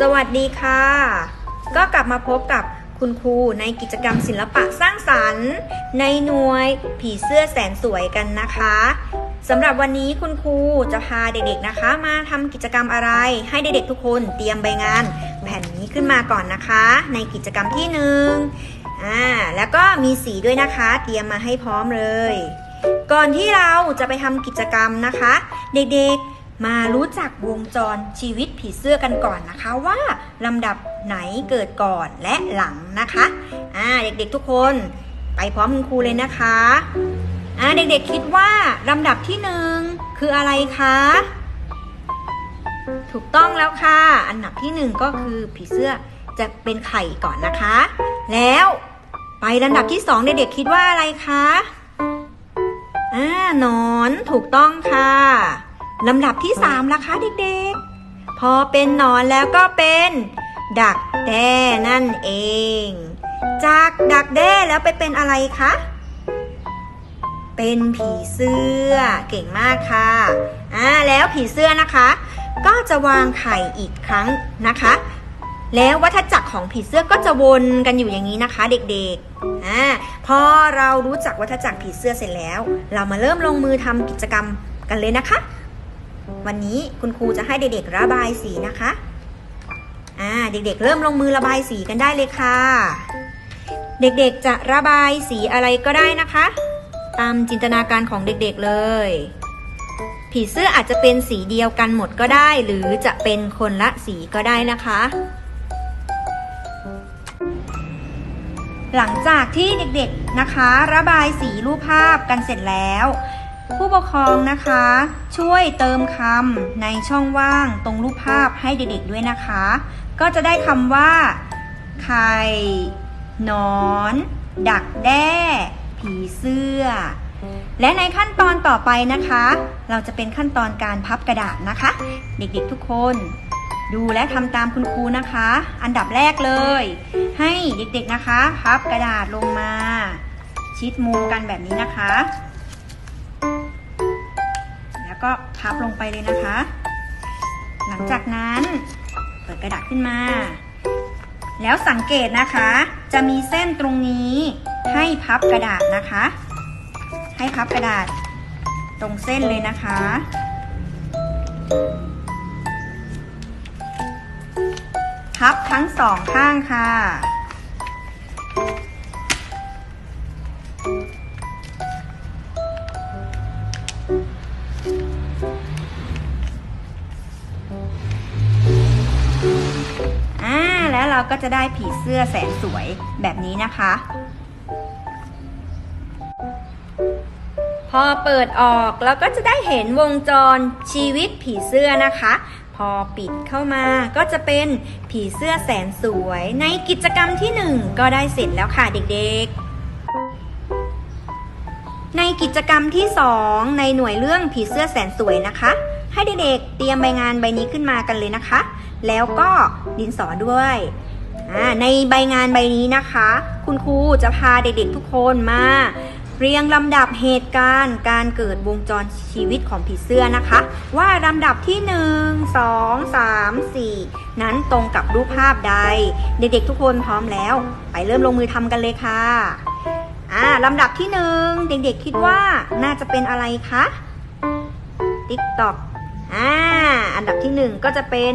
สวัสดีค่ะ ก็กลับมาพบกับคุณครูในกิจกรรมศิลปะสร้างสรรค์ ในหน่วยผีเสื้อแสนสวยกันนะคะสำหรับวันนี้คุณครูจะพาเด็กๆนะคะ มาทำกิจกรรมอะไร ให้เด็กๆทุกคนเตรียมใบงาน แผ่นนี้ขึ้นมาก่อนนะคะ ในกิจกรรมที่หนึ่งอ่าแล้วก็มีสีด้วยนะคะ เตรียมมาให้พร้อมเลย ก่อนที่เราจะไปทำกิจกรรมนะคะ เด็กๆ มารู้จักวงจรชีวิตผีเสื้อกันก่อนนะคะว่าลำดับไหนเกิดก่อนและหลังนะคะอ่าเด็กๆทุกคนไปพร้อมคุณครูเลยนะคะอ่าเด็กๆคิดว่าลำดับที่หนึ่งคืออะไรคะถูกต้องแล้วค่ะ อันดับที่หนึ่งก็คือผีเสื้อจะเป็นไข่ก่อนนะคะ แล้วไปลำดับที่สองเด็กๆคิดว่าอะไรคะอ่านอนถูกต้องค่ะ ลำดับที่สามล่ะคะเด็กๆ พอเป็นหนอนแล้วก็เป็น ดักแด้นั่นเอง จากดักแด้แล้วไปเป็นอะไรคะ เป็นผีเสื้อเก่งมากค่ะอ่าแล้วผีเสื้อนะคะ ก็จะวางไข่อีกครั้งนะคะ แล้ววัฏจักรของผีเสื้อก็จะวนกันอยู่อย่างนี้นะคะ เด็กๆอ่าพอเรารู้จักวัฏจักรผีเสื้อเสร็จแล้ว เรามาเริ่มลงมือทำกิจกรรมกันเลยนะคะ วันนี้คุณครูจะให้เด็กๆระบายสีนะคะอ่าเด็กๆ เริ่มลงมือระบายสีกันได้เลยค่ะ เด็กๆจะระบายสีอะไรก็ได้นะคะ ตามจินตนาการของเด็กๆเลย ผีเสื้ออาจจะเป็นสีเดียวกันหมดก็ได้ หรือจะเป็นคนละสีก็ได้นะคะหลังจากที่เด็กๆนะคะ ระบายสีรูปภาพกันเสร็จแล้ว ผู้ปกครองนะคะ ช่วยเติมคำในช่องว่างตรงรูปภาพให้เด็กๆด้วยนะคะ ก็จะได้คำว่า ไข่นอน ดักแด้ ผีเสื้อ และในขั้นตอนต่อไปนะคะ เราจะเป็นขั้นตอนการพับกระดาษนะคะ เด็กๆทุกคนดูและทำตามคุณครูนะคะ อันดับแรกเลย ให้เด็กๆนะคะ พับกระดาษลงมา ชิดมุมกันแบบนี้นะคะ ก็พับลงไปเลยนะคะ หลังจากนั้นเปิดกระดาษขึ้นมา แล้วสังเกตนะคะ จะมีเส้นตรงนี้ให้พับกระดาษนะคะ ให้พับกระดาษตรงเส้นเลยนะคะ พับทั้งสองข้างค่ะ เราก็จะได้ผีเสื้อแสนสวยแบบนี้นะคะ พอเปิดออกเราก็จะได้เห็นวงจรชีวิตผีเสื้อนะคะ พอปิดเข้ามาก็จะเป็นผีเสื้อแสนสวย ในกิจกรรมที่หนึ่งก็ได้เสร็จแล้วค่ะเด็กๆในกิจกรรมที่สองในหน่วยเรื่องผีเสื้อแสนสวยนะคะ ให้เด็กๆเตรียมใบงานใบนี้ขึ้นมากันเลยนะคะ แล้วก็ดินสอด้วย ในใบงานใบนี้นะคะ คุณครูจะพาเด็กๆทุกคนมา เรียงลำดับเหตุการณ์ การเกิดวงจรชีวิตของผีเสื้อนะคะ ว่าลำดับที่ 1 2 3 4 นั้นตรงกับรูปภาพใด เด็กๆทุกคนพร้อมแล้ว ไปเริ่มลงมือทำกันเลยค่ะอ่าลำดับที่หนึ่งเด็กๆคิดว่าน่าจะเป็นอะไรคะติ๊กตอกอ่าอันดับที่หนึ่งก็จะเป็น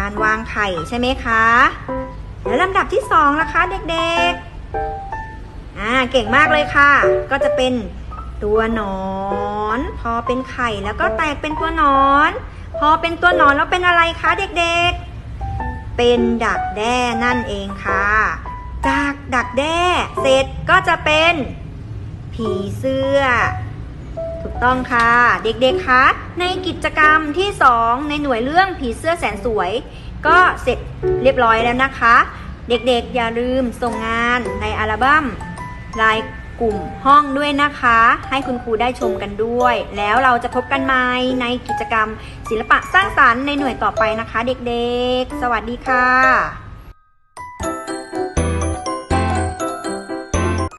การวางไข่ใช่ไหมคะ แล้วลำดับที่สองล่ะคะเด็กๆ อ่าเก่งมากเลยค่ะ ก็จะเป็นตัวหนอน พอเป็นไข่แล้วก็แตกเป็นตัวหนอน พอเป็นตัวหนอนแล้วเป็นอะไรคะเด็กๆ เป็นดักแด้นั่นเองค่ะ จากดักแด้เสร็จก็จะเป็นผีเสื้อ ถูกต้องค่ะ เด็กๆคะในกิจกรรมที่ 2 ในหน่วยเรื่องผีเสื้อแสนสวย ก็เสร็จเรียบร้อยแล้วนะคะ เด็กๆอย่าลืมส่งงานในอัลบั้มรายกลุ่มห้องด้วยนะคะ ให้คุณครูได้ชมกันด้วย แล้วเราจะพบกันใหม่ในกิจกรรมศิลปะสร้างสรรค์ในหน่วยต่อไปนะคะ เด็กๆ สวัสดีค่ะ